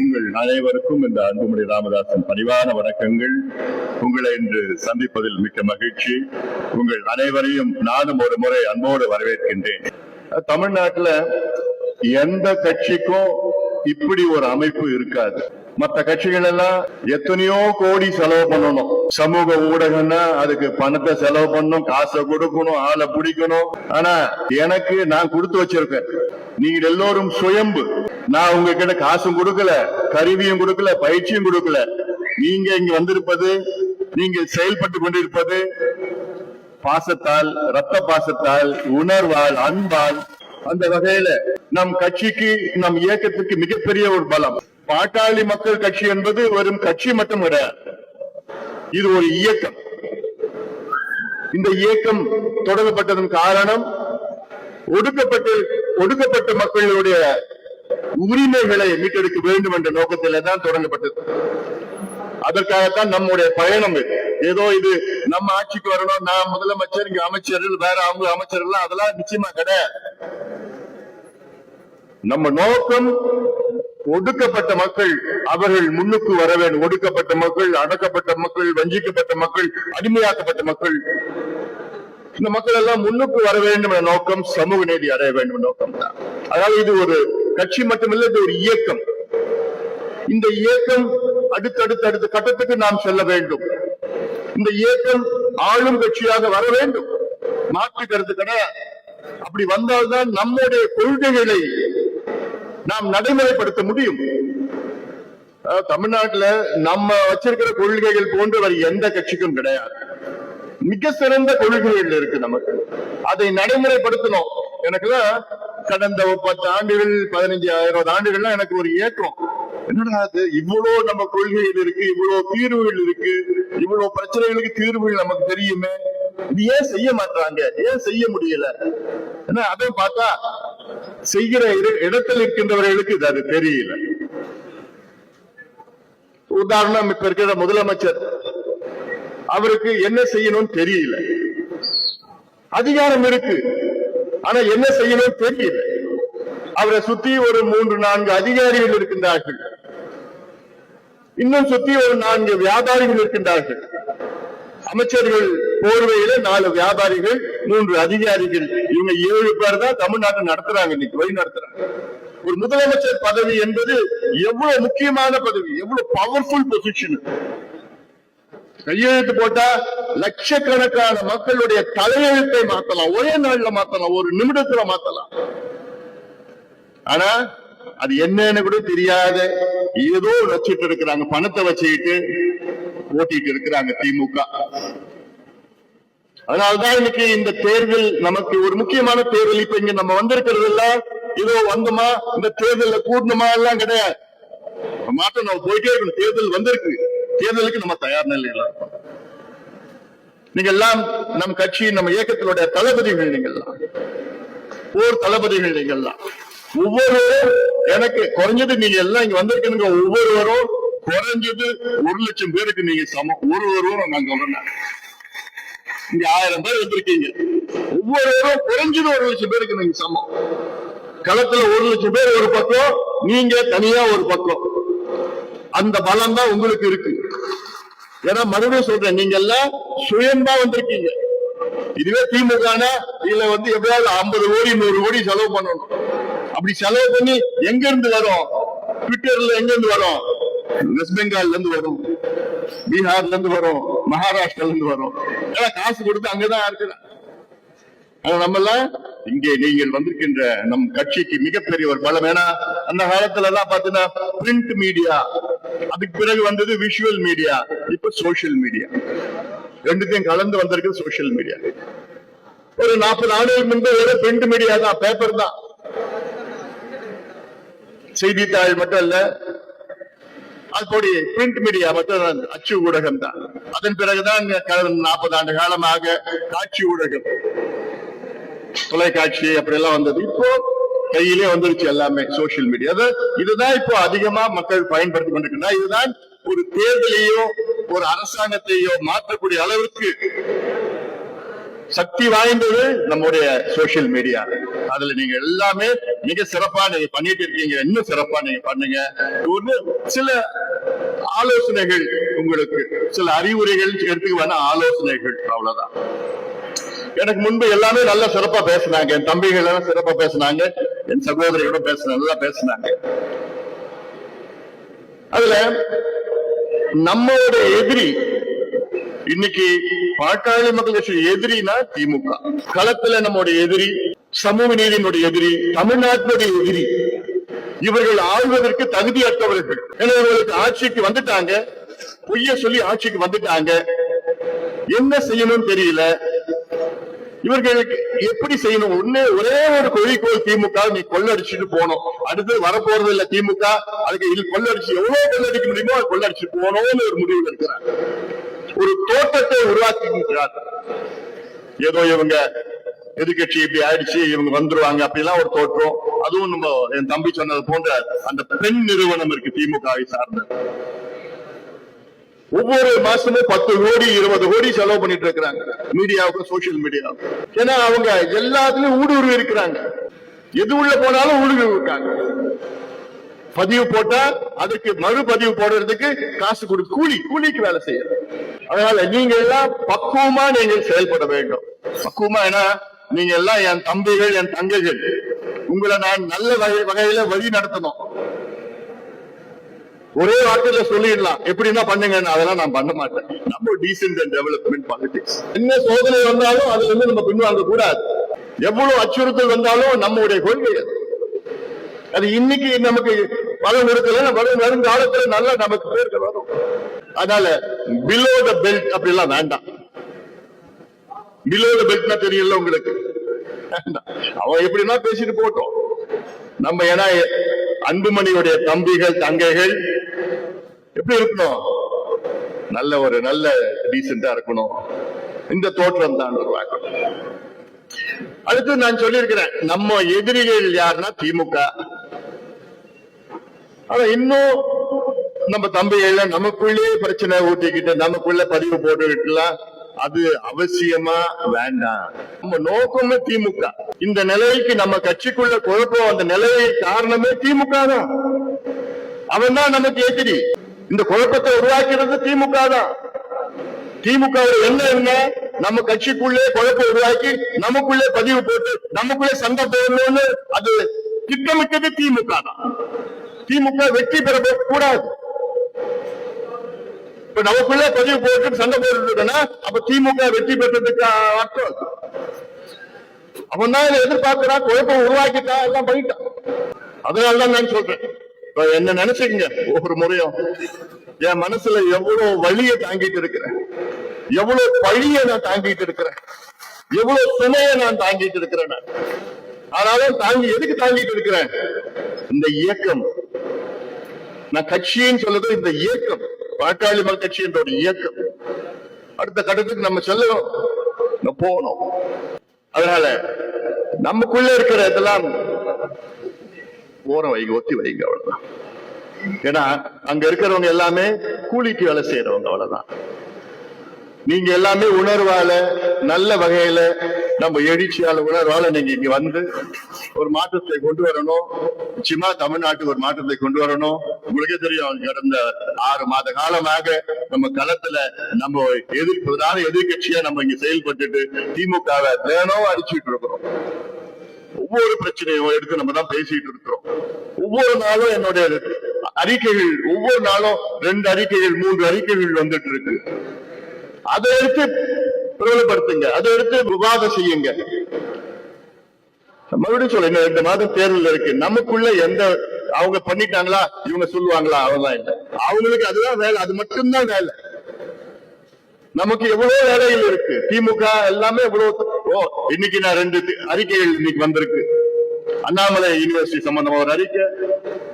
உங்கள் அனைவருக்கும் இந்த அன்புமணி ராமதாசன் பணிவான வணக்கங்கள். உங்களை இன்று சந்திப்பதில் மிக்க மகிழ்ச்சி. உங்கள் அனைவரையும் நானும் ஒரு முறை அன்போடு வரவேற்கின்றேன். தமிழ்நாட்டுல எந்த கட்சிக்கும் இப்படி ஒரு அமைப்பு இருக்காது. மற்ற கட்சிகள் எல்லாம் எத்தனையோ கோடி செலவு பண்ணணும். சமூக ஊடகம்னா அதுக்கு பணத்தை செலவு பண்ணணும் காசை கொடுக்கணும் ஆளை பிடிக்கணும். ஆனா எனக்கு நான் கொடுத்து வச்சிருக்கேன். நீங்கள் எல்லோரும் சுயம்பு. நான் உங்ககிட்ட காசும் கொடுக்கல கருவியும் கொடுக்கல பயிற்சியும் கொடுக்கல. நீங்க இங்க வந்திருப்பது நீங்கள் செயல்பட்டு கொண்டிருப்பது பாசத்தால் ரத்த பாசத்தால் உணர்வால் அன்பால் அந்த வகையில நம் கட்சிக்கு நம் இயக்கத்துக்கு மிகப்பெரிய ஒரு பலம். பாட்டாளி மக்கள் கட்சி என்பது வெறும் கட்சி மட்டும் கிடையாது இது ஒரு இயக்கம். இந்த இயக்கம் தொடங்கப்பட்டதன் காரணம் ஒடுக்கப்பட்டு ஒடுக்கப்பட்ட மக்களுடைய உரிமைகளை மீட்டெடுக்க வேண்டும் என்ற நோக்கத்தில தான் தொடங்கப்பட்டது. அதற்காகத்தான் நம்முடைய பயணம் இது. ஏதோ இது நம்ம ஆட்சிக்கு வரணும் நான் முதலமைச்சர் இங்க அமைச்சர்கள் வேற அவங்க அமைச்சர்கள் அதெல்லாம் நிச்சயமா கிடையாது. நம்ம நோக்கம் ஒடுக்கப்பட்ட மக்கள் அவர்கள் முன்னுக்கு வர வேண்டும். ஒடுக்கப்பட்ட மக்கள் அடக்கப்பட்ட மக்கள் வஞ்சிக்கப்பட்ட மக்கள் அடிமையாக்கப்பட்ட மக்கள். இந்த மக்கள் எல்லாம் முன்னுக்கு வர வேண்டும் என்ற நோக்கம் சமூக நீதி அடைய வேண்டும் நோக்கம் தான். அதாவது இது ஒரு கட்சி மட்டுமில்லை இது ஒரு இயக்கம். இந்த இயக்கம் அடுத்தடுத்த அடுத்த கட்டத்துக்கு நாம் செல்ல வேண்டும். இந்த இயக்கம் ஆளும் கட்சியாக வர வேண்டும். மாற்று கருத்து கிடையாது அப்படி வந்தால்தான் நம்முடைய கொள்கைகளை நாம் நடைமுறைப்படுத்த முடியும். தமிழ்நாட்டில் தமிழ்நாட்டுல நம்ம வச்சிருக்கிற கொள்கைகள் போன்று வேற எந்த கட்சிக்கும் கிடையாது. மிக சிறந்த கொள்கைகள் இருக்கு நமக்கு. அதை நடைமுறைப்படுத்தணும். எனக்குதான் கடந்த பத்து ஆண்டுகள் பதினஞ்சு இருபது ஆண்டுகள்லாம் எனக்கு ஒரு ஏக்கம். என்னடா அது இவ்வளவு நம்ம கொள்கைகள் இருக்கு இவ்வளவு தீர்வுகள் இருக்கு இவ்வளவு பிரச்சனைகளுக்கு தீர்வுகள் நமக்கு தெரியுமே. இது ஏன் செய்ய மாட்டாங்க ஏன் செய்ய முடியல? ஏன்னா அதை பார்த்தா செய்கிற இடத்தில் இருக்கின்றவர்களுக்கு இது அது தெரியல. உதாரணம் இப்ப இருக்கிற முதலமைச்சர். அவருக்கு என்ன செய்யணும்னு தெரியல. அதிகாரம் இருக்கு. ஆனா என்ன செய்யணும் தெரியல. அவரை சுத்தி ஒரு மூன்று நான்கு அதிகாரிகள் இருக்கின்றார்கள். இன்னும் சுத்தி ஒரு நான்கு வியாபாரிகள் இருக்கின்றார்கள். அமைச்சர்கள் போர்வையில நாலு வியாபாரிகள் மூன்று அதிகாரிகள். இவங்க ஏழு பேர் தான் தமிழ்நாட்டை நடத்துறாங்க இன்னைக்கு வழி நடத்துறாங்க. ஒரு முதலமைச்சர் பதவி என்பது எவ்வளவு முக்கியமான பதவி எவ்வளவு பவர்ஃபுல் பொசிஷன் கையெழுத்து போட்டா லட்சக்கணக்கான மக்களுடைய தலையெழுத்தை மாத்தலாம். ஒரே நாள்ல மாத்தலாம். ஒரு நிமிடத்துல மாத்தலாம். ஆனா அது என்னன்னு கூட தெரியாத ஏதோ வச்சுட்டு இருக்கிறாங்க. பணத்தை வச்சுக்கிட்டு ஓட்டிட்டு இருக்கிறாங்க திமுக. அதனால்தான் இன்னைக்கு இந்த தேர்தல் நமக்கு ஒரு முக்கியமான தேர்தல். இப்ப இங்க நம்ம வந்திருக்கிறது இல்ல. ஏதோ வந்தோமா? இந்த தேர்தல கூடணுமா? எல்லாம் கிடையாது. மாற்றம் நம்ம போயிட்டே இருக்கணும். தேர்தல் வந்திருக்கு. தேர்தலுக்கு நம்ம தயார் நிலையில இருக்கோம். நீங்க எல்லாம் நம் கட்சி நம்ம இயக்கத்தினுடைய தளபதிகள் நீங்க எல்லாம் போர் தளபதிகள் நீங்க எல்லாம் ஒவ்வொருவரும் எனக்கு குறைஞ்சது நீங்க எல்லாம் இங்க வந்திருக்கீங்க ஒவ்வொருவரும் குறைஞ்சது ஒரு லட்சம் பேருக்கு நீங்க சமம். ஒருவரும் நான் சொல்றேன் இங்க ஆயிரம் பேர் வந்திருக்கீங்க. ஒவ்வொருவரும் குறைஞ்சது ஒரு லட்சம் பேருக்கு நீங்க சமம். களத்துல ஒரு லட்சம் பேர் ஒரு பக்கம் நீங்க தனியா ஒரு பக்கம். அந்த பலம் தான் உங்களுக்கு இருக்கு. ஏன்னா மறுபடியும் சொல்றேன் நீங்க எல்லாம் சுயம்பா வந்திருக்கீங்க. இதுவே திமுக இதுல வந்து எப்படியாவது ஐம்பது கோடி நூறு கோடி செலவு பண்ணணும். அப்படி செலவு பண்ணி எங்க இருந்து வரும்? ட்விட்டர்ல எங்க இருந்து வரும்? வெஸ்ட் பெங்கால்ல இருந்து வரும். பீகார்ல இருந்து வரும். மகாராஷ்டிரால இருந்து வரும். ஏன்னா காசு கொடுத்து அங்கதான் இருக்கிறேன் நம்ம எல்லாம் இங்கே நீங்கள் வந்திருக்கின்ற நம் கட்சிக்கு மிகப்பெரிய ஒரு பலம். ஏன்னா அந்த காலத்துல எல்லாம் பாத்தீங்கன்னா பிரிண்ட் மீடியா அதுக்கு பிறகு வந்தது விஷுவல் மீடியா இப்ப சோசியல் மீடியா ரெண்டுத்தையும் கலந்து வந்திருக்கு சோசியல் மீடியா ஒரு நாற்பது ஆண்டுகள் முன்பு வெறும் பிரிண்ட் மீடியா தான் பேப்பர் தான். செய்தித்தாள் மட்டும் இல்ல அப்படி பிரிண்ட் மீடியா மட்டும் அச்சு ஊடகம் தான். அதன் பிறகுதான் நாற்பது ஆண்டு காலமாக காட்சி ஊடகம். தொலைக்காட்சி அப்படி எல்லாம் வந்தது. இப்போ கையிலே வந்துருச்சு எல்லாமே சோசியல் மீடியா இதுதான் இப்போ அதிகமா மக்கள் பயன்படுத்தி கொண்டிருக்கிறார் இதுதான் ஒரு தேர்தலையோ ஒரு அரசாங்கத்தையோ மாற்றக்கூடிய அளவிற்கு சக்தி வாய்ந்தது நம்முடைய சோசியல் மீடியா அதுல நீங்க எல்லாமே மிக சிறப்பா நீங்க பண்ணிட்டு இருக்கீங்க. இன்னும் சிறப்பா நீங்க பண்ணுங்க. ஒண்ணு சில ஆலோசனைகள் உங்களுக்கு சில அறிவுரைகள் எடுத்துக்க வேணா ஆலோசனைகள். அவ்வளவுதான். எனக்கு முன்பு எல்லாமே நல்லா சிறப்பா பேசினாங்க. என் தம்பிகள் எல்லாம் சிறப்பா பேசினாங்க. என் சகோதரியோட பேசின நல்லா பேசினாங்க. அதுல நம்மளோட எதிரி இன்னைக்கு பாட்டாளி மக்கள் கட்சி எதிரினா திமுக. களத்துல நம்மோட எதிரி சமூக நீதியினுடைய எதிரி தமிழ்நாட்டினுடைய எதிரி. இவர்கள் ஆள்வதற்கு தகுதியற்றவர்கள். ஏன்னா இவர்களுக்கு ஆட்சிக்கு வந்துட்டாங்க. பொய்ய சொல்லி ஆட்சிக்கு வந்துட்டாங்க. என்ன செய்யணும்னு தெரியல. இவர்களுக்கு எப்படி செய்யணும்? ஒண்ணு ஒரே ஒரு குறிக்கோள் திமுக நீ கொள்ளடிச்சுட்டு போனோம் அடுத்து வரப்போறது இல்ல திமுக அதுக்கு இது கொள்ளடிச்சு எவ்வளவு கொள்ளடிக்க முடியுமோ அது கொள்ளடிச்சு போனோம்னு ஒரு முடிவு இருக்கிறார். ஒரு தோட்டத்தை உருவாக்கி இருக்கிறார் ஏதோ இவங்க எதிர்கட்சி இப்படி ஆயிடுச்சு இவங்க வந்துருவாங்க அப்படிலாம் ஒரு தோற்றம். அதுவும் நம்ம என் தம்பி சொன்னது போன்ற அந்த பெண் நிறுவனம் இருக்கு திமுகவை சார்ந்த. ஒவ்வொரு மாசமும் பத்து கோடி இருபது கோடி செலவு பண்ணிட்டு இருக்கிறாங்க. மீடியாவுக்கு சோசியல் மீடியா ஏன்னா அவங்க எல்லாத்துலயும் ஊடுருவி இருக்கிறாங்க. எது உள்ள போனாலும் ஊடுருவி இருக்காங்க. பதிவு போட்டா அதுக்கு மறுபதிவு போடுறதுக்கு காசு கொடு கூலி கூலிக்கு வேலை செய்யறது. அதனால நீங்க எல்லாம் பக்குவமா நீங்கள் செயல்பட வேண்டும். பக்குவமா ஏன்னா நீங்க எல்லாம் என் தம்பிகள் என் தங்கைகள். உங்களை நான் நல்ல வகை வகையில வழி நடத்தணும். ஒரே வார்த்தையில சொல்லிடலாம். எப்படின்னா பண்ணுங்க அதெல்லாம் நான் பண்ண மாட்டேன். நம்ம டீசென்ட் அண்ட் டெவலப்மெண்ட் பாலிடிக்ஸ் என்ன சோதனை வந்தாலும் அதுல இருந்து நம்ம பின்வாங்க கூடாது. எவ்வளவு அச்சுறுத்தல் வந்தாலும் நம்முடைய கொள்கை அது. அது இன்னைக்கு நமக்கு பலம் கொடுக்கல வரும் வருங்காலத்துல நல்லா நமக்கு பேருக்கு வரும். அதனால பிலோ த பெல்ட் அப்படிலாம் வேண்டாம். பிலோ த பெல்ட்னா தெரியல உங்களுக்கு. அவன் எப்படின்னா பேசிட்டு போட்டோம் நம்ம ஏன்னா அன்புமணியுடைய தம்பிகள் தங்கைகள் எப்படி இருக்கணும்? நல்ல ஒரு நல்ல டீசெண்டா இருக்கணும். இந்த தோற்றம் தான் உருவாக்கணும் அடுத்து நான் சொல்லியிருக்கிறேன் நம்ம எதிரிகள் யாருன்னா திமுக. ஆனா இன்னும் நம்ம தம்பிகள் நமக்குள்ளே பிரச்சனை ஊட்டிக்கிட்டு நமக்குள்ள பதிவு போட்டுக்கிட்டுலாம் அது அவசியமா வேண்டாம் நம்ம நோக்கமே திமுக. இந்த நிலைக்கு நம்ம கட்சிக்குள்ள குழப்பம் அந்த நிலையை காரணமே திமுக தான். அவன் தான் நமக்கு எதிரி. இந்த குழப்பத்தை உருவாக்கிறது திமுக தான். திமுக என்ன என்ன? நம்ம கட்சிக்குள்ளே குழப்பம் உருவாக்கி நமக்குள்ளே பதிவு போட்டு நமக்குள்ளே சண்டை போடணும்னு அது திட்டமிட்டது திமுக தான். திமுக வெற்றி பெற கூடாது இப்ப நமக்குள்ள பதிவு போட்டு சண்டை போட்டுருக்கனா அப்ப திமுக வெற்றி பெற்றதுக்கு அர்த்தம்? அவன் தான் இதை எதிர்பார்க்கிறான் குழப்பம் உருவாக்கிட்டா எல்லாம் பண்ணிட்டான். அதனாலதான் நான் சொல்றேன். இப்ப என்ன நினைச்சுக்கங்க ஒவ்வொரு முறையும். என் மனசுல எவ்வளவு வழியை தாங்கிட்டு இருக்கிறேன். எவ்வளவு பழிய நான் தாங்கிட்டு இருக்கிறேன். எவ்வளவு சுமைய நான் தாங்கிட்டு இருக்கிறேன் அதனால ஆனாலும் தாங்கி எதுக்கு தாங்கிட்டு இருக்கிறேன்? இந்த இயக்கம். நான் கட்சின்னு சொல்றது இந்த இயக்கம். பாட்டாளி மக்கள் கட்சி என்ற ஒரு இயக்கம். அடுத்த கட்டத்துக்கு நம்ம செல்லணும். போகணும். அதனால நமக்குள்ள இருக்கிற இதெல்லாம் ஓரம் வைங்க ஒத்தி வைங்க அவ்வளவுதான். ஏன்னா அங்க இருக்கிறவங்க எல்லாமே கூலிக்கு வேலை செய்யறவங்க அவ்வளவுதான். நீங்க எல்லாமே உணர்வால நல்ல வகையில நம்ம எழுச்சியால உணர்வால நீங்க இங்க வந்து ஒரு மாற்றத்தை கொண்டு வரணும். நிச்சயமா தமிழ்நாட்டுக்கு ஒரு மாற்றத்தை கொண்டு வரணும். உங்களுக்கே தெரியும் கடந்த ஆறு மாத காலமாக நம்ம களத்துல நம்ம எதிர் பிரதான எதிர்கட்சியா நம்ம இங்க செயல்பட்டுட்டு திமுகவை தினம் அடிச்சுட்டு இருக்கிறோம். ஒவ்வொரு பிரச்சனையும் எடுத்து நம்ம தான் பேசிட்டு இருக்கிறோம். ஒவ்வொரு நாளும் என்னுடைய அறிக்கைகள் ஒவ்வொரு நாளும் ரெண்டு அறிக்கைகள் மூன்று அறிக்கைகள் வந்துட்டு இருக்கு. அதை எடுத்து பிரபலப்படுத்துங்க. அதை எடுத்து விவாதம் செய்யுங்க. மறுபடியும் சொல்ல ரெண்டு மாதம் தேர்தல் இருக்கு. நமக்குள்ள எந்த அவங்க பண்ணிட்டாங்களா? இவங்க சொல்லுவாங்களா? அவெல்லாம் இல்லை. அவங்களுக்கு அதுதான் வேலை. அது மட்டும்தான் வேலை. நமக்கு எவ்வளவு வேலைகள் இருக்கு. திமுக எல்லாமே எவ்வளவு ஓ இன்னைக்கு நான் ரெண்டு அறிக்கைகள் இன்னைக்கு வந்திருக்கு. அண்ணாமலை யூனிவர்சிட்டி சம்பந்தமா ஒரு அறிக்கை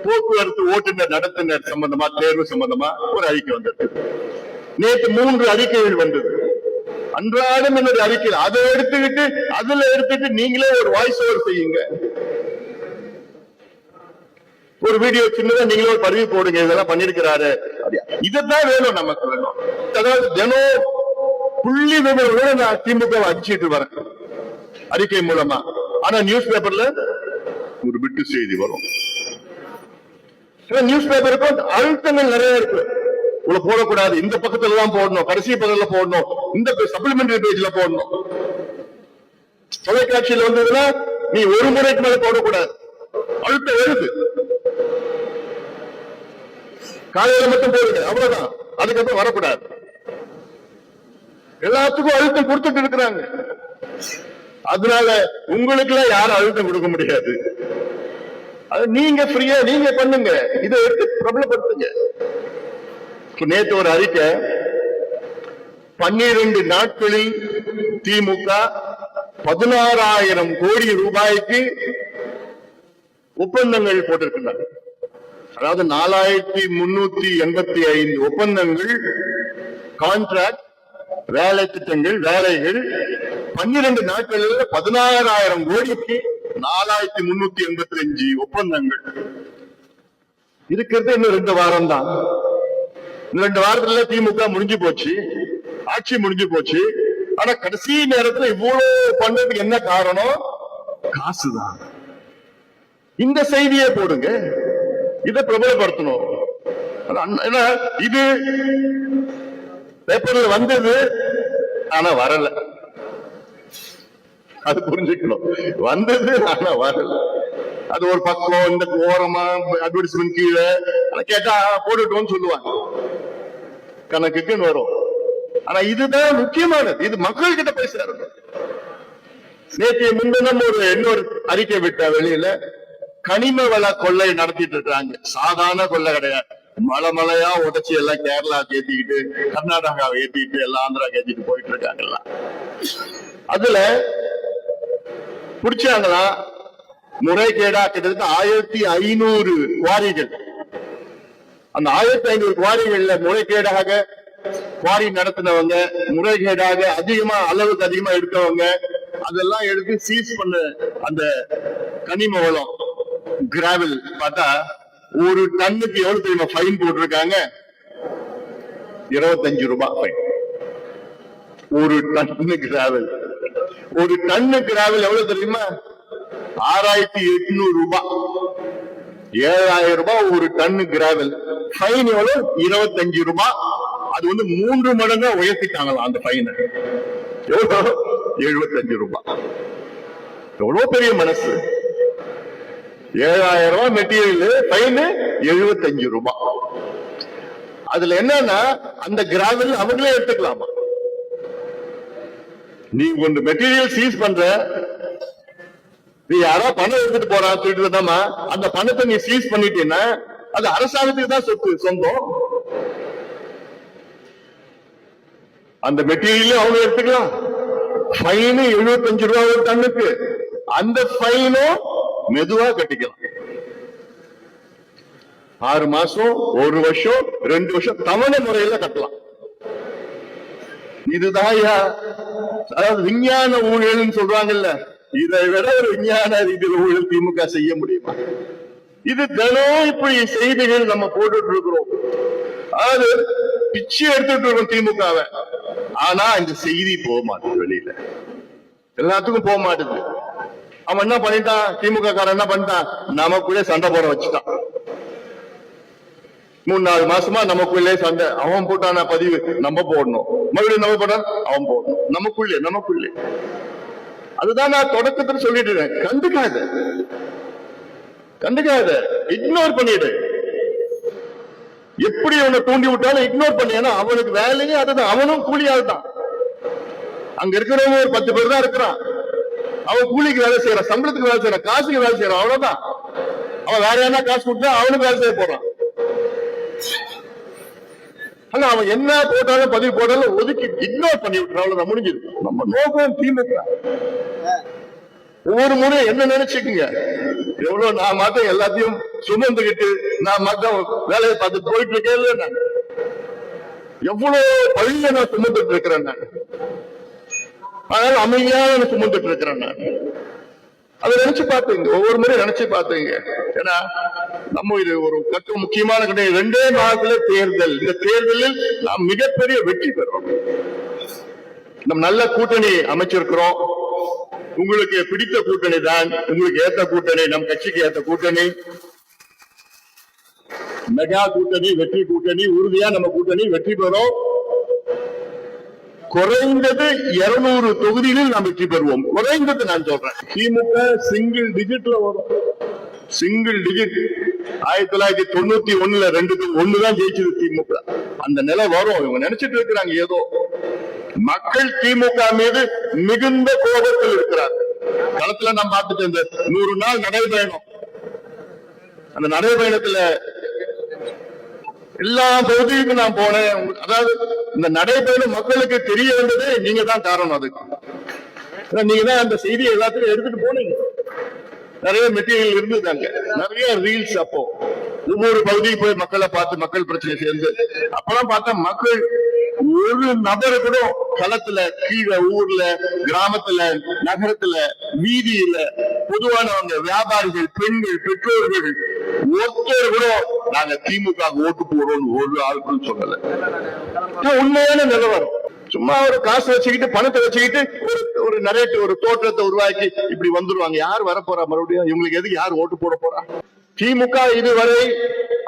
போக்குவரத்து ஓட்டுநர் நடத்துனர் சம்பந்தமா தேர்வு சம்பந்தமா ஒரு அறிக்கை வந்திருக்கு. நேற்று மூன்று அறிக்கைகள் வந்தது. அன்றாடம் என்னுடைய அறிக்கை அதை எடுத்துக்கிட்டு அதுல எடுத்துட்டு நீங்களே ஒரு வாய்ஸ் ஓவர் செய்யுங்க. ஒரு வீடியோ சின்னதா நீங்களே ஒரு பதிவு போடுங்க இதெல்லாம் பண்ணிருக்கிறாரு. இதைத்தான் வேணும் நமக்கு. வேணும் அதாவது தினம் புள்ளி விவரம் நான் திமுக அடிச்சுட்டு வரேன் அறிக்கை மூலமா. ஆனா நியூஸ் பேப்பர்ல ஒரு விட்டு செய்தி வரும். நியூஸ் பேப்பருக்கும் அழுத்தங்கள் நிறைய இருக்கு. இவ்வளவு போடக்கூடாது. இந்த பக்கத்துல தான் போடணும். கடைசி பக்கத்துல போடணும். இந்த சப்ளிமெண்டரி பேஜ்ல போடணும். தொலைக்காட்சியில் வந்ததுன்னா நீ ஒரு முறைக்கு மேல போடக்கூடாது. அழுத்தம் வருது. காலையில மட்டும் போடுங்க. அவ்வளவுதான். அதுக்கப்புறம் வரக்கூடாது. எல்லாத்துக்கும் அழுத்தம் கொடுத்துட்டு இருக்கிறாங்க. அதனால உங்களுக்கு எல்லாம் யாரும் அழுத்தம் கொடுக்க முடியாது. அது நீங்க ஃப்ரீயா நீங்க பண்ணுங்க. இதை எடுத்து பிரபலப்படுத்துங்க. நேற்று நேத்து ஒரு அறிக்கை. பன்னிரண்டு நாட்களில் திமுக பதினாறாயிரம் கோடி ரூபாய்க்கு ஒப்பந்தங்கள் போட்டிருக்கின்றன. அதாவது நாலாயிரத்தி முன்னூத்தி எண்பத்தி ஐந்து ஒப்பந்தங்கள் கான்ட்ராக்ட் வேலை திட்டங்கள் வேலைகள் பன்னிரண்டு நாட்களில் பதினாறாயிரம் கோடிக்கு நாலாயிரத்தி முன்னூத்தி எண்பத்தி அஞ்சு ஒப்பந்தங்கள். இருக்கிறது இன்னும் ரெண்டு வாரம் தான் ரெண்டு வாரத்துல திமுக முடிஞ்சு போச்சு. ஆட்சி முடிஞ்சு போச்சு. ஆனா கடைசி நேரத்துல இவ்வளவு பண்றதுக்கு என்ன காரணம்? காசுதான். இந்த செய்தியை போடுங்க. இதை பிரபலப்படுத்தணும். ஏன்னா இது பேப்பர்ல வந்தது ஆனா வரல. அது புரிஞ்சுக்கணும். வந்தது ஆனா வரல. அது ஒரு பக்கம் இந்த ஓரமா அட்வர்டைஸ்மெண்ட் கீழே கேட்டா போட்டுட்டோம்னு சொல்லுவாங்க. கணக்குக்குன்னு வரும். ஆனா இதுதான் முக்கியமானது. இது மக்கள் கிட்ட பேசுறாரு சேரணும். நேற்றைய முன்தினம் ஒரு இன்னொரு அறிக்கை விட்ட வெளியில கனிம வள கொள்ளை நடத்திட்டு இருக்காங்க. சாதாரண கொள்ளை கிடையாது. மலை மலையா உடச்சி எல்லாம் கேரளா ஏத்திக்கிட்டு கர்நாடகாவை ஏத்திக்கிட்டு எல்லாம் ஆந்திரா ஏத்திட்டு போயிட்டு இருக்காங்கல்ல அதுல பிடிச்சாங்களா? முறைகேடா கிட்டத்தட்ட ஆயிரத்தி ஐநூறு குவாரிகள். அந்த ஆயிரத்தி ஐநூறு குவாரிகள்ல முறைகேடாக குவாரி நடத்தினவங்க முறைகேடாக அதிகமா அளவுக்கு அதிகமா எடுத்தவங்க அதெல்லாம் எடுத்து சீஸ் பண்ண அந்த கனிம வளம் கிராவல் பார்த்தா ஒரு டன்னுக்கு எவ்வளவு தெரியுமா ஃபைன் போட்டிருக்காங்க? இருபத்தஞ்சு ரூபாய் ஃபைன் ஒரு டன்னு கிராவல் ஒரு டன்னு கிராவல் எவ்வளவு தெரியுமா? ஆறாயிரத்தி எட்நூறு ரூபாய் ஏழாயிரம் ரூபாய் ஒரு டன் கிராவல் ஃபைன் எவ்வளவு? இருபத்தஞ்சு ரூபாய் அது வந்து மூன்று மடங்கா உயர்த்திட்டாங்களாம் அந்த ஃபைனை எவ்வளோ எழுபத்தஞ்சு ரூபாய் எவ்வளவு பெரிய மனசு. ஏழாயிரம் ரூபாய் மெட்டீரியல் ஃபைனு எழுபத்தஞ்சு ரூபாய் அதுல என்னன்னா அந்த கிராவல் அவங்களே எடுத்துக்கலாமா? நீ ஒன்று மெட்டீரியல் சீஸ் பண்ற நீ யாரோ பணம் எடுத்துட்டு போறா சொல்லிட்டு இருந்தாமா அந்த பணத்தை நீ சீஸ் பண்ணிட்டீன்னா அது அரசாங்கத்துக்கு தான் சொத்து சொந்தம். அந்த மெட்டீரியல் அவங்க எடுத்துக்கலாம். ஃபைனு எழுபத்தஞ்சு ரூபா ஒரு டன்னுக்கு. அந்த ஃபைனும் மெதுவா கட்டிக்கலாம். ஆறு மாசம் ஒரு வருஷம் ரெண்டு வருஷம் தவணை முறையில கட்டலாம். இதுதான் அதாவது விஞ்ஞான ஊழல்னு சொல்றாங்கல்ல. இதை விட ஒரு விஞ்ஞான ரீதியில் ஊழல் திமுக செய்ய முடியுமா? இது தினம் இப்படி செய்திகள் நம்ம போட்டுட்டு இருக்கிறோம் அது பிச்சு எடுத்துட்டு இருக்கோம் திமுகவை. ஆனா இந்த செய்தி போக மாட்டேங்குது வெளியில. எல்லாத்துக்கும் போக மாட்டேங்குது அவன் என்ன பண்ணிட்டான்? திமுக காரன் என்ன பண்ணிட்டான்? நமக்குள்ளே சண்டை போட வச்சுட்டான். மூணு நாலு மாசமா நமக்குள்ளே சண்டை. அவன் போட்டான பதிவு? நம்ம போடணும். மறுபடியும் நம்ம போட்டான் அவன் போடணும். நமக்குள்ளே நமக்குள்ளே. அதுதான் நான் தொடக்கத்தில் சொல்லிட்டு இருக்கேன். கண்டுக்காத. கண்டுக்காத. இக்னோர் பண்ணிடு. எப்படி அவனை தூண்டி விட்டாலும் இக்னோர் பண்ணி. அவனுக்கு வேலையே அதுதான். அவனும் கூலி தான். அங்க இருக்கிறவங்க ஒரு பத்து பேர் தான் இருக்கிறான். அவன் கூலிக்கு வேலை செய்யறான் சம்பளத்துக்கு வேலை செய்யறான் காசுக்கு வேலை செய்யறான் அவ்வளவுதான். அவன் வேற என்ன காசு கொடுத்தா அவனுக்கு வேலை செய்ய போறான். ஆனா அவன் என்ன போட்டாலும் பதிவு போட்டாலும் ஒதுக்கி இக்னோர் பண்ணி விட்டுறான். அவ்வளவுதான் முடிஞ்சது. நம்ம நோக்கம் திமுக ஒவ்வொரு முறையும் என்ன நினைச்சுக்குங்க? எவ்வளவு நான் மாத்தம் எல்லாத்தையும் சுமந்துகிட்டு நான் மாத்தம் வேலையை பார்த்து போயிட்டு இருக்கேன் நான்? எவ்வளவு பழிய நான் சுமந்துட்டு இருக்கிறேன் நான்? அதனால அமைதியாக சுமந்துட்டு இருக்கிறேன் நான். அதை நினைச்சு பார்த்துங்க. ஒவ்வொரு முறையும் நினைச்சு பார்த்துங்க. ஏன்னா நம்ம இது ஒரு கற்று முக்கியமான கிடையாது ரெண்டே மாதத்துல தேர்தல். இந்த தேர்தலில் நாம் மிகப்பெரிய வெற்றி பெறோம் நம்ம நல்ல கூட்டணி அமைச்சிருக்கிறோம். உங்களுக்கு பிடித்த கூட்டணி தான். உங்களுக்கு ஏத்த கூட்டணி நம் கட்சிக்கு ஏத்த கூட்டணி. மெகா கூட்டணி வெற்றி கூட்டணி உறுதியா நம்ம கூட்டணி வெற்றி பெறும். குறைந்தது இருநூறு தொகுதிகளில் நாம் வெற்றி பெறுவோம். குறைந்தது நான் சொல்றேன். திமுக சிங்கிள் டிஜிட்ல வரும். சிங்கிள் டிஜிட் ஆயிரத்தி தொள்ளாயிரத்தி தொண்ணூத்தி ஒண்ணுல ரெண்டு ஒண்ணுதான் ஜெயிச்சது திமுக. அந்த நிலை வரும். இவங்க நினைச்சிட்டு இருக்கிறாங்க ஏதோ. மக்கள் திமுக மீது மிகுந்த கோபத்தில் இருக்கிறார். களத்துல நான் பார்த்துட்டு இந்த நூறு நாள் நடைபயணம். அந்த நடைபயணத்துல எல்லா பகுதிக்கும் நான் போனேன். அதாவது இந்த நடைபயணம் மக்களுக்கு தெரிய வந்தது நீங்க தான் காரணம் அதுக்கு. ஏன்னா நீங்க தான் அந்த செய்தியை எல்லாத்தையும் எடுத்துட்டு போனீங்க. நிறைய மெட்டீரியல் இருந்தது அங்க நிறைய ரீல்ஸ் அப்போ. ஒவ்வொரு பகுதிக்கு போய் மக்களை பார்த்து மக்கள் பிரச்சனை சேர்ந்து. அப்பெல்லாம் பார்த்தா மக்கள் ஒரு நபர் கூட களத்துல கீழே ஊர்ல கிராமத்துல நகரத்துல வீதியில பொதுவானவங்க வியாபாரிகள் பெண்கள் பெற்றோர்கள் ஒருத்தர் கூட நாங்க திமுக ஓட்டு போடுறோம் ஒரு ஆளுக்கும் சொல்லல. உண்மையான நிலவரம். சும்மா ஒரு காசு வச்சுக்கிட்டு பணத்தை வச்சுக்கிட்டு ஒரு ஒரு நிறைய ஒரு தோற்றத்தை உருவாக்கி இப்படி வந்துருவாங்க. யார் வரப்போறா மறுபடியும்? இவங்களுக்கு எதுக்கு யார் ஓட்டு போட போறா? திமுக இதுவரை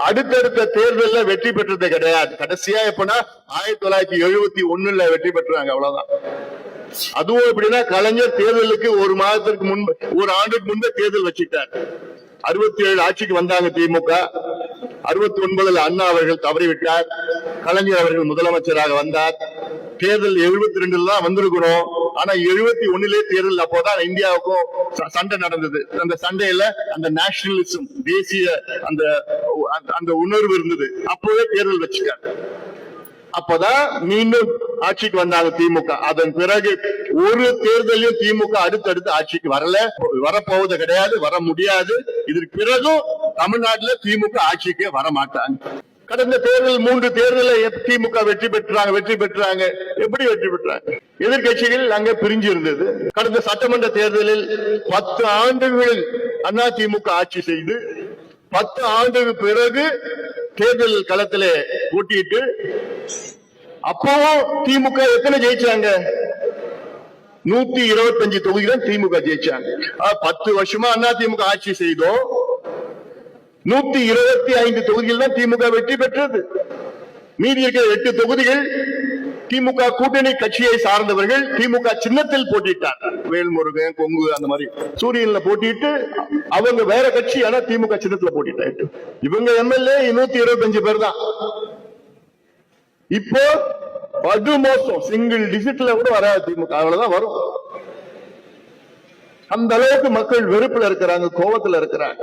அடுத்தடுத்த தேர்தலில் வெற்றி பெற்றது கிடையாது. கடைசியா எப்பனா ஆயிரத்தி தொள்ளாயிரத்தி எழுபத்தி ஒண்ணுல வெற்றி பெற்றாங்க. அவ்வளவுதான். அதுவும் எப்படின்னா கலைஞர் தேர்தலுக்கு ஒரு மாதத்திற்கு முன்பு ஒரு ஆண்டுக்கு முன்பே தேர்தல் வச்சுட்டார் அறுபத்தி ஏழு ஆட்சிக்கு வந்தாங்க திமுக. அறுபத்தி ஒன்பதுல அண்ணா அவர்கள் தவறிவிட்டார். கலைஞர் அவர்கள் முதலமைச்சராக வந்தார். தேர்தல் எழுபத்தி ரெண்டுல தான் வந்திருக்கணும். ஆனா எழுபத்தி ஒண்ணுலே தேர்தல் அப்போதான் இந்தியாவுக்கும் ச- சண்டை நடந்தது. அந்த சண்டையில அந்த நேஷனலிசம் தேசிய அந்த அந்த உணர்வு இருந்தது. அப்போவே தேர்தல் வச்சுட்டாங்க அப்பதான் மீண்டும் ஆட்சிக்கு வந்தாங்க திமுக. அதன் பிறகு ஒரு தேர்தலையும் திமுக அடுத்தடுத்து ஆட்சிக்கு வரல. வரப்போவது கிடையாது வர முடியாது. இதற்கு பிறகும் தமிழ்நாட்டுல திமுக ஆட்சிக்கு வர மாட்டாங்க கடந்த தேர்தல் மூன்று தேர்தலை திமுக வெற்றி பெற்றாங்க வெற்றி பெற்றாங்க. எப்படி வெற்றி பெற்றாங்க? எதிர்கட்சிகள் அங்க பிரிஞ்சு இருந்தது. கடந்த சட்டமன்ற தேர்தலில் பத்து ஆண்டுகளில் அண்ணா திமுக ஆட்சி செய்து பத்து ஆண்டுக்கு பிறகு தேர்தல் களத்திலே கூட்டிட்டு அப்பவும் திமுக எத்தனை ஜெயிச்சாங்க? நூத்தி இருபத்தஞ்சு தொகுதியில திமுக ஜெயிச்சாங்க. பத்து வருஷமா அண்ணா திமுக ஆட்சி செய்தோம். நூத்தி இருபத்தி ஐந்து தொகுதிகள் தான் திமுக வெற்றி பெற்றது. மீதி இருக்கிற எட்டு தொகுதிகள் திமுக கூட்டணி கட்சியை சார்ந்தவர்கள் திமுக சின்னத்தில் போட்டிட்டார். வேல்முருகன் கொங்கு அந்த மாதிரி சூரியன்ல போட்டிட்டு அவங்க வேற கட்சி ஆனா திமுக சின்னத்துல போட்டிட்டாரு இவங்க எம்எல்ஏ நூத்தி இருபத்தஞ்சு பேர் தான். இப்போ படு மோசம். சிங்கிள் டிஜிட்ல கூட வராது. திமுக அவ்வளவுதான் வரும். அந்த அளவுக்கு மக்கள் வெறுப்புல இருக்கிறாங்க கோபத்துல இருக்கிறாங்க.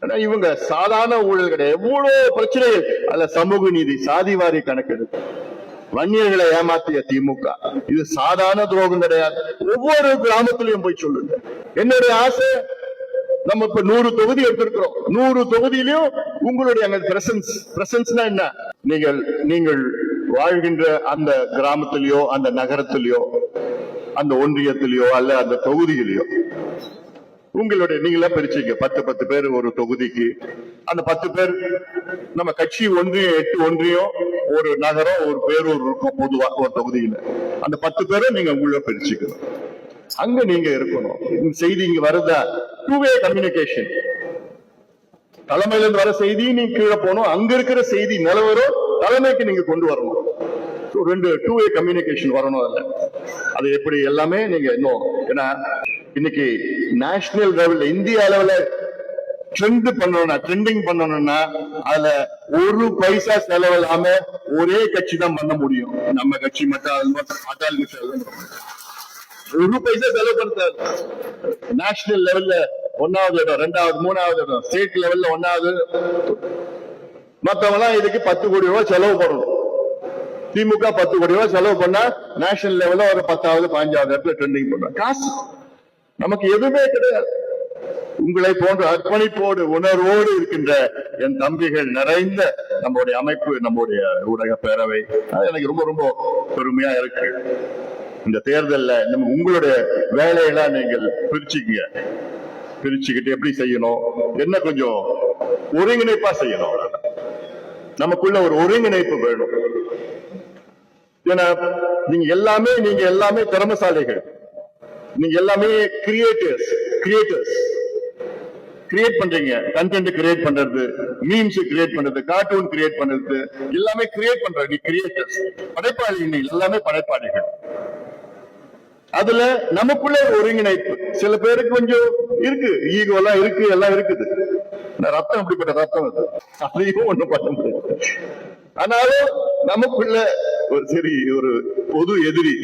ஆனா இவங்க சாதாரண ஊழல் கிடையாது. எவ்வளவு பிரச்சனைகள். அல்ல சமூக நீதி சாதிவாரி கணக்கெடுப்பு. வன்னியர்களை ஏமாத்திய திமுக. இது சாதாரண துரோகம் கிடையாது. ஒவ்வொரு கிராமத்திலையும் போய் சொல்லுங்க. என்னுடைய ஆசை நம்ம இப்ப நூறு தொகுதி எடுத்திருக்கிறோம். நூறு தொகுதியிலையும் உங்களுடைய பிரசன்ஸ் பிரசன்ஸ்னா என்ன? நீங்கள் நீங்கள் வாழ்கின்ற அந்த கிராமத்திலேயோ அந்த நகரத்திலேயோ அந்த ஒன்றியத்திலேயோ அல்ல அந்த தொகுதியிலேயோ உங்களுடைய நீங்களா பிரிச்சீங்க. பத்து பத்து பேர் ஒரு தொகுதிக்கு. அந்த பத்து பேர் நம்ம கட்சி ஒன்றியம் எட்டு ஒன்றியம் ஒரு நகரம் ஒரு பேரூர் இருக்கும் பொதுவா ஒரு தொகுதியில. அந்த பத்து பேரும் நீங்க உள்ள பிரிச்சுக்கணும். அங்க நீங்க இருக்கணும். செய்தி இங்க வருதா? டூ வே கம்யூனிகேஷன் தலைமையில இருந்து வர செய்தி நீங்க கீழே போகணும். அங்க இருக்கிற செய்தி நிலவரம் தலைமைக்கு நீங்க கொண்டு வரணும். ரெண்டு டூ வே கம்யூனிகேஷன் வரணும் அதுல. அது எப்படி எல்லாமே நீங்க இன்னும் ஏன்னா இன்னைக்கு நேஷனல் லெவல்ல இந்திய அளவுல ட்ரெண்ட் பண்ணணும்னா ட்ரெண்டிங் பண்ணணும்னா அதுல ஒரு பைசா செலவில்லாம ஒரே கட்சி தான் பண்ண முடியும். நம்ம கட்சி மட்டும் அது அட்டாளுக்கு செலவு ஒரு பைசா செலவு பண்ண நேஷனல் லெவல்ல ஒன்னாவது இடம் ரெண்டாவது மூணாவது இடம். ஸ்டேட் லெவல்ல ஒன்னாவது மத்தவங்க இதுக்கு பத்து கோடி ரூபாய் செலவு பண்ணணும். திமுக பத்து கோடி ரூபாய் செலவு பண்ணா நேஷனல் லெவல்ல ஒரு பத்தாவது பதினஞ்சாவது இடத்துல ட்ரெண்டிங் பண்றாங்க காசு. நமக்கு எதுவுமே கிடையாது. உங்களை போன்ற அர்ப்பணிப்போடு உணர்வோடு இருக்கின்ற என் தம்பிகள் நிறைந்த நம்முடைய அமைப்பு நம்முடைய ஊடக பேரவை. அது எனக்கு ரொம்ப ரொம்ப பெருமையா இருக்கு. இந்த தேர்தல்ல நம்ம உங்களுடைய வேலையெல்லாம் நீங்கள் பிரிச்சுக்கங்க. பிரிச்சுக்கிட்டு எப்படி செய்யணும்? என்ன கொஞ்சம் ஒருங்கிணைப்பா செய்யணும். நமக்குள்ள ஒரு ஒருங்கிணைப்பு வேணும். ஏன்னா நீங்க எல்லாமே நீங்க எல்லாமே திறமசாலிகள். நீங்க எல்லாமே கிரியேட்டர்ஸ் கிரியேட்டர்ஸ் கிரியேட் பண்றீங்க. கண்டென்ட் கிரியேட் பண்றது மீம்ஸ் கிரியேட் பண்றது கார்ட்டூன் கிரியேட் பண்றது எல்லாமே கிரியேட் பண்ற நீ கிரியேட்டர்ஸ் படைப்பாளி நீ எல்லாமே படைப்பாளிகள். அதுல நமக்குள்ள ஒருங்கிணைப்பு. சில பேருக்கு கொஞ்சம் இருக்கு. ஈகோ எல்லாம் இருக்கு எல்லாம் இருக்குது. ரத்தம் அப்படிப்பட்ட ரத்தம் அது? அதையும் ஒண்ணும் பண்ண முடியாது. ஆனாலும் நமக்குள்ள ஒரு சரி ஒரு பொது எதிரி.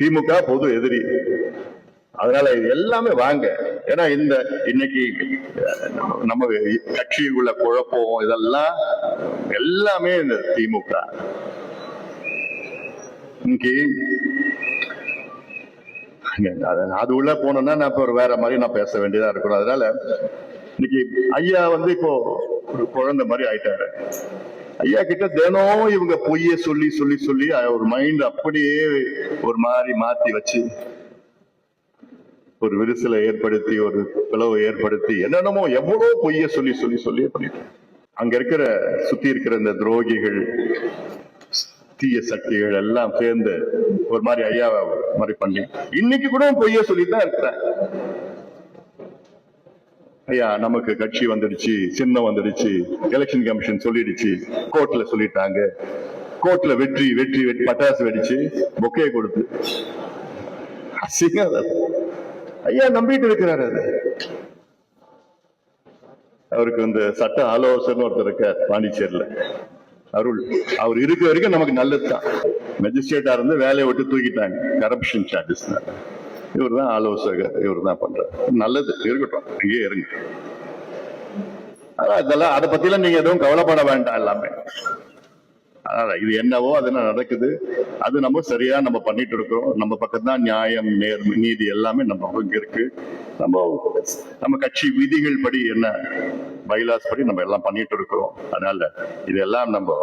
திமுக பொது எதிரி. அதனால இது எல்லாமே வாங்க. ஏன்னா இந்த இன்னைக்கு நம்ம- நம்ம கட்சிக்குள்ள குழப்பம் இதெல்லாம் எல்லாமே இந்த திமுக. இன்னைக்கு அது- அது உள்ள போனோம்னா நான் இப்ப ஒரு வேற மாதிரி நான் பேச வேண்டியதா இருக்கணும். அதனால இன்னைக்கு ஐயா வந்து இப்போ ஒரு குழந்தை மாதிரி ஆயிட்டாரு. ஐயா கிட்ட தினம் இவங்க பொய்ய சொல்லி சொல்லி சொல்லி ஒரு மைண்ட் அப்படியே ஒரு மாதிரி மாத்தி வச்சு ஒரு விரிசலை ஏற்படுத்தி ஒரு பிளவை ஏற்படுத்தி என்னென்னமோ எவ்வளவு பொய்ய சொல்லி சொல்லி சொல்லி பண்ணிட்டு அங்க இருக்கிற சுத்தி இருக்கிற இந்த துரோகிகள் தீய சக்திகள் எல்லாம் சேர்ந்து ஒரு மாதிரி ஐயா மாதிரி பண்ணி. இன்னைக்கு கூட பொய்ய சொல்லிட்டு தான் இருக்கிறேன் ஐயா நமக்கு கட்சி வந்துடுச்சு சின்னம் வந்துடுச்சு எலெக்ஷன் கமிஷன் சொல்லிடுச்சு கோர்ட்ல சொல்லிட்டாங்க. கோர்ட்ல வெற்றி வெற்றி வெற்றி பட்டாசு வெடிச்சு பொக்கையை கொடுத்து. அசிங்கம் ஐயா நம்பிட்டு இருக்கிறாரு அது. அவருக்கு இந்த சட்ட ஆலோசனை ஒருத்தர் இருக்க பாண்டிச்சேரியில. அருள். அவர் இருக்க வரைக்கும் நமக்கு நல்லதுதான். மெஜிஸ்ட்ரேட்டா இருந்து வேலையை விட்டு தூக்கிட்டாங்க. கரப்ஷன் சார்ஜஸ் இவர் தான் ஆலோசகர். இவர் தான் பண்றாரு. நல்லது. இருக்கட்டும். இங்கே இருங்க. அதெல்லாம் இதெல்லாம் அதை பத்திலாம் நீங்க எதுவும் கவலைப்பட வேண்டாம் எல்லாமே. அதனால இது என்னவோ அது என்ன நடக்குது? அது நம்ம சரியா நம்ம பண்ணிட்டு இருக்கிறோம். நம்ம பக்கம் தான் நியாயம் நேர் நீதி எல்லாமே நம்ம பக்கம் இருக்கு. நம்ம நம்ம கட்சி விதிகள் படி என்ன? பைலாஸ் படி நம்ம எல்லாம் பண்ணிட்டு இருக்கிறோம். அதனால இதெல்லாம் நம்ம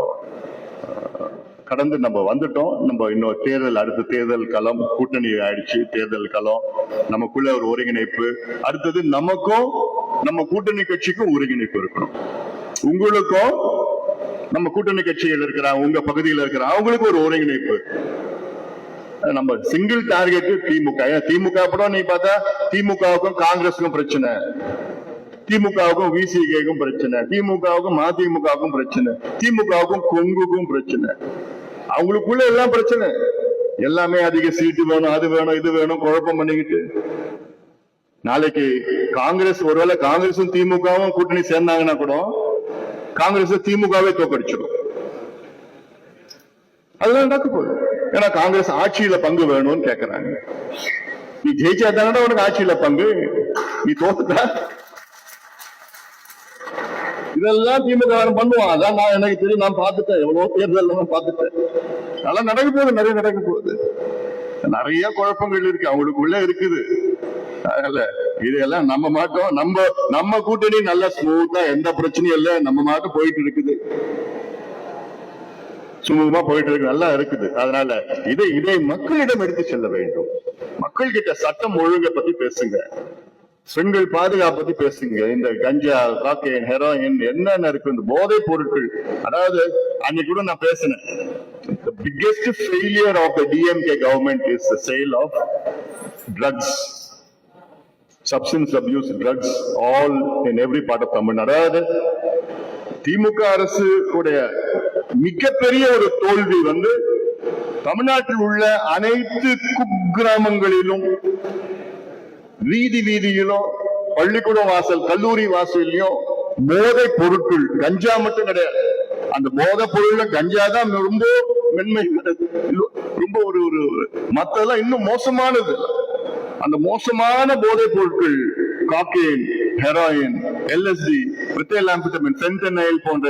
கடந்து நம்ம வந்துட்டோம். நம்ம இன்னொரு தேர்தல் அடுத்த தேர்தல் களம் கூட்டணி ஆயிடுச்சு. தேர்தல் களம் நமக்குள்ள ஒரு ஒருங்கிணைப்பு. அடுத்தது நமக்கும் நம்ம கூட்டணி கட்சிக்கும் ஒருங்கிணைப்பு இருக்கணும். உங்களுக்கும் நம்ம கூட்டணி கட்சிகள் இருக்கிற உங்க பகுதியில் இருக்கிற அவங்களுக்கு ஒரு ஒருங்கிணைப்பு. நம்ம சிங்கிள் டார்கெட் திமுக. திமுக படம் நீ பார்த்தா திமுகவுக்கும் காங்கிரஸுக்கும் பிரச்சனை. திமுகவுக்கும் விசிகேக்கும் பிரச்சனை. திமுகவுக்கும் மதிமுகவுக்கும் பிரச்சனை. திமுகவுக்கும் கொங்குக்கும் பிரச்சனை. அவங்களுக்குள்ள எல்லாம் பிரச்சனை. எல்லாமே அதிக சீட்டு வேணும் அது வேணும் இது வேணும் குழப்பம் பண்ணிக்கிட்டு. நாளைக்கு காங்கிரஸ் ஒருவேளை காங்கிரசும் திமுகவும் கூட்டணி சேர்ந்தாங்கன்னா கூட காங்கிரஸ் திமுகவே தோக்கடிச்சிடும். அதெல்லாம் நடக்க போகுது. ஏன்னா காங்கிரஸ் ஆட்சியில பங்கு வேணும்னு கேக்குறாங்க. நீ ஜெயிச்சா தானடா உனக்கு ஆட்சியில பங்கு? நீ தோத்துட்டா? இதெல்லாம் திமுக பண்ணுவான். அதான் நான் எனக்கு தெரியும். நான் பார்த்துட்டேன். எவ்வளவு தேர்தல் நான் பார்த்துட்டேன். அதெல்லாம் நடக்க போகுது. நிறைய நடக்க போகுது. நிறைய குழப்பங்கள் இருக்கு. அவங்களுக்குள்ள இருக்குது. அதனால இதெல்லாம் நம்ம மாட்டோம். நம்ம நம்ம கூட்டணி நல்லா ஸ்மூத்தா எந்த பிரச்சனையும் இல்ல. நம்ம மாட்டம் போயிட்டு இருக்குது. சுமூகமா போயிட்டு இருக்கு. நல்லா இருக்குது. அதனால இதை இதை மக்களிடம் எடுத்து செல்ல வேண்டும். மக்கள் கிட்ட சட்டம் ஒழுங்கை பத்தி பேசுங்க. பெண்கள் பாதுகாப்பு பத்தி பேசுங்க. இந்த கஞ்சா காக்கைன் ஹெரோயின் என்னென்ன இருக்கு இந்த போதைப் பொருட்கள். அதாவது அன்னைக்கு கூட நான் பேசினேன். The biggest failure of the DMK government is the sale of drugs. Substance abuse drugs all in every part of Tamil அதாவது திமுக அரசு உடைய மிகப்பெரிய ஒரு தோல்வி வந்து தமிழ்நாட்டில் உள்ள அனைத்து குக்கிராமங்களிலும் வீதி வீதியிலும் பள்ளிக்கூட வாசல் கல்லூரி வாசல்லையும் போதை பொருட்கள் கஞ்சா மட்டும் கிடையாது. அந்த போதை பொருள்ல கஞ்சா தான் ரொம்ப மென்மை ரொம்ப ஒரு ஒரு மத்தெல்லாம் இன்னும் மோசமானது. அந்த மோசமான போதைப் பொருட்கள் காக்கேன் ஹெராயின் எல்எஸ்டி பிரித்தேலாம்பிட்டமின் சென்டனைல் போன்ற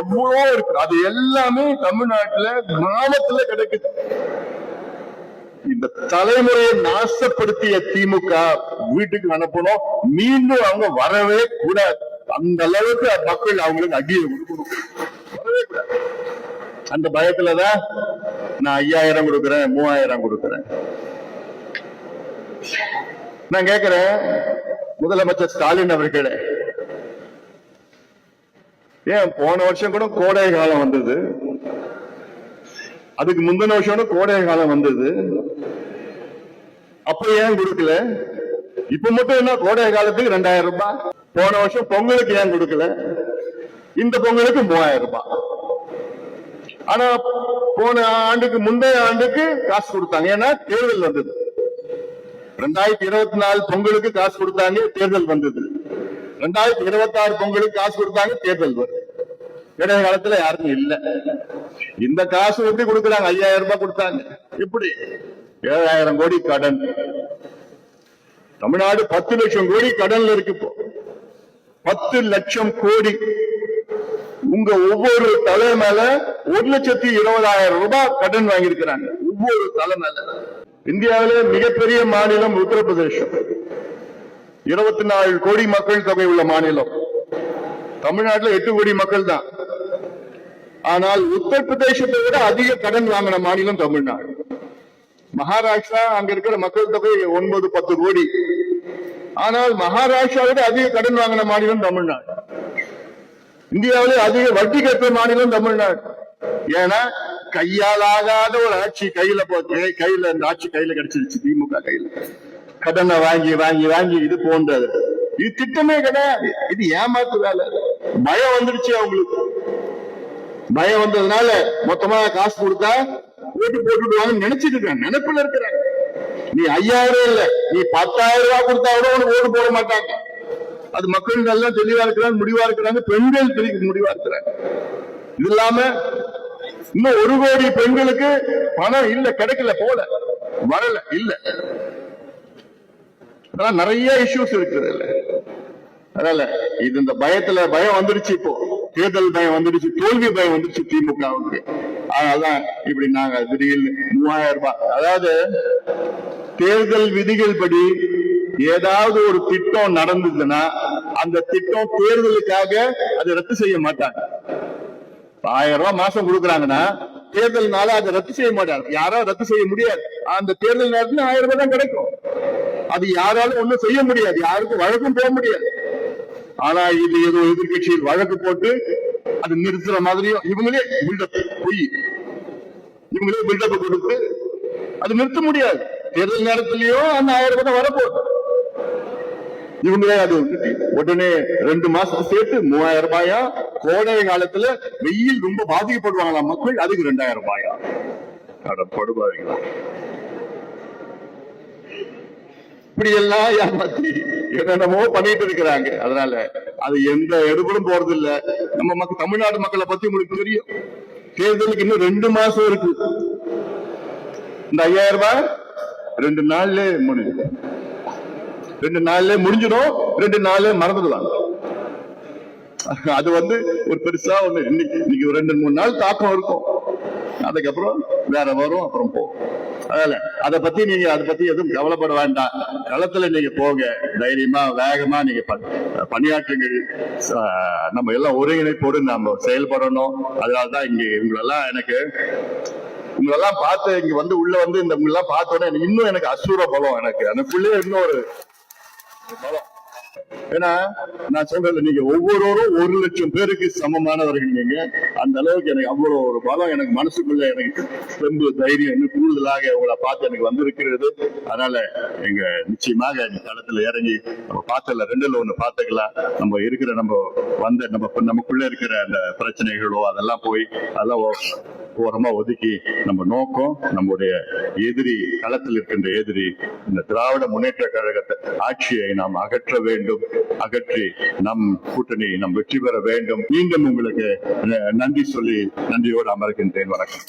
எவ்வளோ இருக்கு. அது எல்லாமே தமிழ்நாட்டுல கிராமத்துல கிடைக்குது. இந்த தலைமுறையை நாசப்படுத்திய திமுக வீட்டுக்கு அனுப்பணும். மீண்டும் அவங்க வரவே கூடாது. அந்த அளவுக்கு மக்கள் அவங்களுக்கு அடியை கொடுக்கணும். வரவே கூடாது. அந்த பயத்துலதான் நான் ஐயாயிரம் கொடுக்கறேன் மூவாயிரம் கொடுக்கறேன். நான் கேக்குறேன் முதலமைச்சர் ஸ்டாலின் அவர்களே. ஏன் போன வருஷம் கூட கோடை காலம் வந்தது? அதுக்கு முந்தின வருஷம் கூட கோடை காலம் வந்தது. அப்ப ஏன் கொடுக்கல? இப்ப மட்டும் என்ன? கோடை காலத்துக்கு ரெண்டாயிரம் ரூபாய். போன வருஷம் பொங்கலுக்கு ஏன் கொடுக்கல? இந்த பொங்கலுக்கு மூவாயிரம் ரூபாய். ஆனா போன ஆண்டுக்கு முந்தைய ஆண்டுக்கு காசு கொடுத்தாங்க. ஏன்னா தேர்தல் வந்தது. ரெண்டாயிரத்தி இருபத்தி நாலு பொங்கலுக்கு காசு கொடுத்தாங்க தேர்தல் வந்தது. ரெண்டாயிரத்தி இருபத்தி ஆறு பொங்கலுக்கு காசு கொடுத்தாங்க தேர்தல் வருது இடைய காலத்துல யாருக்கும் இல்ல. இந்த காசு எப்படி கொடுக்குறாங்க? ஐயாயிரம் ரூபாய் கொடுத்தாங்க. எப்படி? ஏழாயிரம் கோடி கடன். தமிழ்நாடு பத்து லட்சம் கோடி கடன்ல இருக்கு இப்போ. பத்து லட்சம் கோடி. உங்க ஒவ்வொரு தலை மேல ஒரு லட்சத்தி இருபதாயிரம் ரூபாய் கடன் வாங்கியிருக்கிறாங்க. ஒவ்வொரு தலை மேல. இந்தியாவிலே மிகப்பெரிய மாநிலம் உத்தரப்பிரதேசம். இருபத்தி நாலு கோடி மக்கள் தொகை உள்ள மாநிலம். தமிழ்நாட்டுல எட்டு கோடி மக்கள் தான். ஆனால் உத்தரப்பிரதேசத்தை விட அதிக கடன் வாங்கின மாநிலம் தமிழ்நாடு. மகாராஷ்டிரா அங்க இருக்கிற மக்கள் தொகை ஒன்பது பத்து கோடி. ஆனால் மகாராஷ்டிராவிட அதிக கடன் வாங்கின மாநிலம் தமிழ்நாடு. இந்தியாவிலே அதிக வட்டி கட்டுற மாநிலம் தமிழ்நாடு. ஏன்னா கையால் ஆகாத ஒரு ஆட்சி கையில போச்சு கையில இந்த ஆட்சி கையில கிடைச்சிருச்சு திமுக கையில. கடனை வாங்கி வாங்கி வாங்கி இது போன்றது. இது திட்டமே கிடையாது. இது ஏமாத்து வேலை. பயம் வந்துருச்சு அவங்களுக்கு. பயம் வந்ததுனால மொத்தமா காசு கொடுத்தா ஓட்டு போட்டுடுவாங்கன்னு நினைச்சிட்டு இருக்காங்க நினைப்புல இருக்கிறாங்க நீ ஐயாயிரம் இல்ல நீ பத்தாயிரம் ரூபாய் கொடுத்தா கூட உனக்கு ஓட்டு போட மாட்டாங்க. அது மக்கள் நல்லா தெளிவா இருக்கிறாங்க முடிவா இருக்கிறாங்க பெண்கள் தெளிவு முடிவா இருக்கிறாங்க. இது இல்லாம இன்னும் ஒரு கோடி பெண்களுக்கு பணம் இல்ல கிடைக்கல போல. வரல இல்ல. அதெல்லாம் நிறைய இஷ்யூஸ் இருக்குது இல்ல அதனால இது இந்த பயத்துல பயம் வந்துருச்சு இப்போ. தேர்தல் பயம் வந்துடுச்சு தோல்வி பயம் வந்துடுச்சு திமுகவுக்கு. அதனால்தான் இப்படி நாங்க திடீர்னு மூவாயிரம் ரூபாய். அதாவது தேர்தல் விதிகள் படி ஏதாவது ஒரு திட்டம் நடந்ததுன்னா அந்த திட்டம் தேர்தலுக்காக அதை ரத்து செய்ய மாட்டாங்க. ஆயிரம் ரூபாய் மாசம் கொடுக்குறாங்கன்னா தேர்தல்னால அதை ரத்து செய்ய மாட்டாங்க. யாரோ ரத்து செய்ய முடியாது. அந்த தேர்தல் நேரத்துல ஆயிரம் ரூபாய் தான் கிடைக்கும். அது யாராலும் ஒண்ணும் செய்ய முடியாது. யாருக்கும் வழக்கும் போக முடியாது. ஆனா இது ஏதோ எதிர்கட்சியில் வழக்கு போட்டு அது நிறுத்துற மாதிரியும் இவங்களே பில்டப் பொய். இவங்களே பில்டப் கொடுத்து அது நிறுத்த முடியாது. தேர்தல் நேரத்திலேயோ அந்த ஆயிரம் ரூபாய் வரப்போகுது. இவங்களே அது உடனே ரெண்டு மாசத்துக்கு சேர்த்து மூவாயிரம் ரூபாயா? கோடை காலத்துல வெயில் ரொம்ப பாதிக்கப்படுவாங்களா மக்கள்? அதுக்கு ரெண்டாயிரம் ரூபாயா? அட படுபாவீங்களா இப்படி எல்லாம் ஏமாத்தி என்னென்னமோ பண்ணிட்டு இருக்கிறாங்க. அதனால அது எந்த எடுபடும் போறது இல்ல நம்ம மக்கள் தமிழ்நாடு மக்களை பத்தி உங்களுக்கு தெரியும். தேர்தலுக்கு இன்னும் ரெண்டு மாசம் இருக்கு. இந்த ஐயாயிரம் ரூபாய் ரெண்டு நாள்ல முடிஞ்சு ரெண்டு நாள்ல முடிஞ்சிடும் ரெண்டு நாள்ல மறந்துடுவாங்க அது வந்து ஒரு பெருசா ஒண்ணு இன்னைக்கு இன்னைக்கு ஒரு ரெண்டு மூணு நாள் தாக்கம் இருக்கும். அதுக்கப்புறம் வேற வரும் அப்புறம் போகும் அதனால அதை பத்தி நீங்க அதை பத்தி எதுவும் கவலைப்பட வேண்டாம். களத்துல நீங்க போங்க தைரியமா வேகமா நீங்க பணியாற்றுங்கள். நம்ம எல்லாம் ஒருங்கிணைப்போடு நம்ம செயல்படணும். அதனாலதான் இங்க இவங்களெல்லாம் எனக்கு உங்களெல்லாம் பார்த்து இங்க வந்து உள்ள வந்து இந்த உங்களெல்லாம் பார்த்த உடனே எனக்கு இன்னும் எனக்கு அசூர பலம் எனக்கு. எனக்குள்ளே இன்னும் ஒரு பலம். ஏன்னா நான் சொல்றது நீங்க ஒவ்வொருவரும் ஒரு லட்சம் பேருக்கு சமமானவர்கள் நீங்க. அந்த அளவுக்கு எனக்கு அவ்வளவு ஒரு பலம் எனக்கு மனசுக்குள்ள எனக்கு தெம்பு தைரியம் இன்னும் கூடுதலாக உங்களை பார்த்து எனக்கு வந்திருக்கிறது. அதனால எங்க நிச்சயமாக இந்த தளத்துல இறங்கி நம்ம பார்த்தல ரெண்டுல ஒண்ணு பார்த்துக்கலாம். நம்ம இருக்கிற நம்ம வந்த நம்ம நமக்குள்ள இருக்கிற அந்த பிரச்சனைகளோ அதெல்லாம் போய் அதெல்லாம் ஓரமா ஒதுக்கி நம்ம நோக்கம் நம்முடைய எதிரி களத்தில் இருக்கின்ற எதிரி இந்த திராவிட முன்னேற்ற கழகத்தை ஆட்சியை நாம் அகற்ற வேண்டும். அகற்றி நம் கூட்டணி நம் வெற்றி பெற வேண்டும். மீண்டும் உங்களுக்கு நன்றி சொல்லி நன்றியோடு அமர்கின்றேன். வணக்கம்.